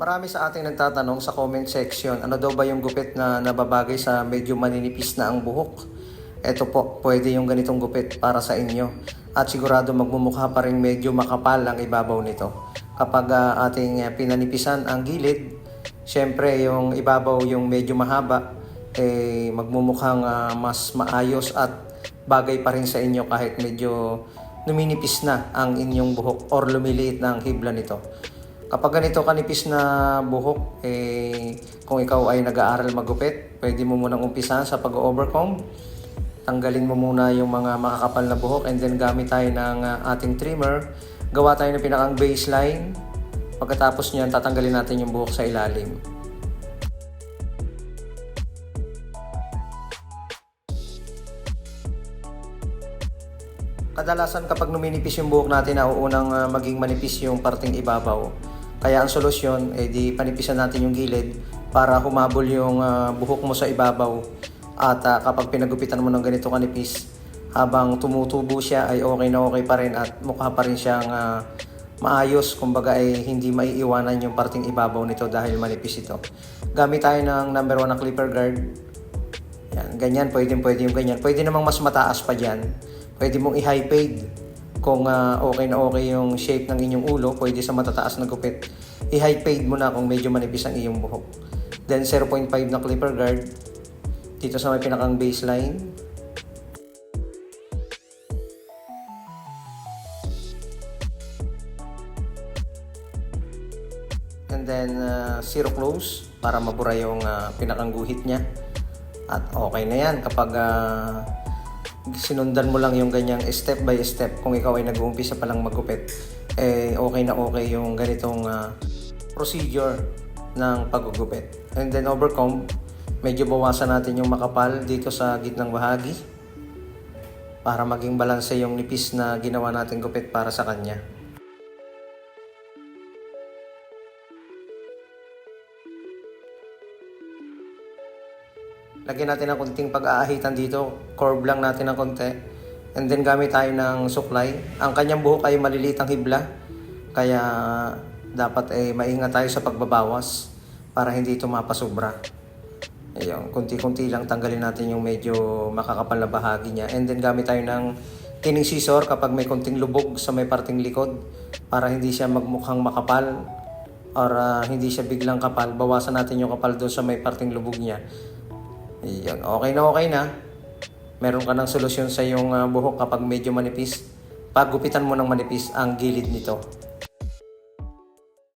Marami sa ating nagtatanong sa comment section, ano daw ba yung gupit na nababagay sa medyo maninipis na ang buhok? Ito po, pwede yung ganitong gupit para sa inyo. At sigurado magmumukha pa rin medyo makapal ang ibabaw nito. Kapag ah, ating ah, pinanipisan ang gilid, syempre yung ibabaw yung medyo mahaba, eh magmumukhang ah, mas maayos at bagay pa rin sa inyo kahit medyo numinipis na ang inyong buhok or lumiliit na ang hibla nito. Kapag ganito kanipis na buhok, eh, kung ikaw ay nag-aaral magupit, pwede mo munang umpisahan sa pag-overcomb. Tanggalin mo muna yung mga makakapal na buhok and then gamit tayo ng uh, ating trimmer. Gawa tayo ng pinakang baseline. Pagkatapos niyan, tatanggalin natin yung buhok sa ilalim. Kadalasan kapag numinipis yung buhok natin, nauunang uh, maging manipis yung parting ibabaw. Kaya ang solusyon, eh di panipisan natin yung gilid para humabol yung uh, buhok mo sa ibabaw. At uh, kapag pinagupitan mo ng ganito kanipis, habang tumutubo siya ay okay na okay pa rin at mukha pa rin siyang uh, maayos. Kumbaga ay hindi maiiwanan yung parting ibabaw nito dahil manipis ito. Gamit tayo ng number 1 na clipper guard. Yan, ganyan, pwede, pwede yung ganyan. Pwede namang mas mataas pa dyan. Pwede mong i-high fade. Kung ah, okay na okay yung shape ng inyong ulo, pwede sa matataas na gupit. I-high fade mo na kung medyo manipis ang iyong buhok. Then 0.5 na clipper guard. Dito sa may pinakang baseline. And then uh, zero close para mabura yung uh, pinakang guhit niya. At okay na yan kapag ah, sinundan mo lang yung ganyang step by step. Kung ikaw ay nag-uumpisa pa lang magupit eh okay na okay yung ganitong ah, procedure ng paggugupit. And then overcome medyo bawasan natin yung makapal dito sa gitnang bahagi para maging balanse yung nipis na ginawa natin gupit para sa kanya Lagyan natin ng konting pag-aahitan dito. Curve lang natin ng konti. And then gamit tayo ng suklay. Ang kanyang buhok ay maliliit ang hibla. Kaya dapat eh maingat tayo sa pagbabawas para hindi ito mapasobra. Ayun, kunti-kunti lang tanggalin natin yung medyo makakapal na bahagi niya. And then gamit tayo ng tining scissor kapag may konting lubog sa may parting likod para hindi siya magmukhang makapal or ah, hindi siya biglang kapal. Bawasan natin yung kapal doon sa may parting lubog niya. Iyan, okay na okay na. Meron ka ng solusyon sa iyong ah, buhok kapag medyo manipis. Paggupitan mo ng manipis ang gilid nito.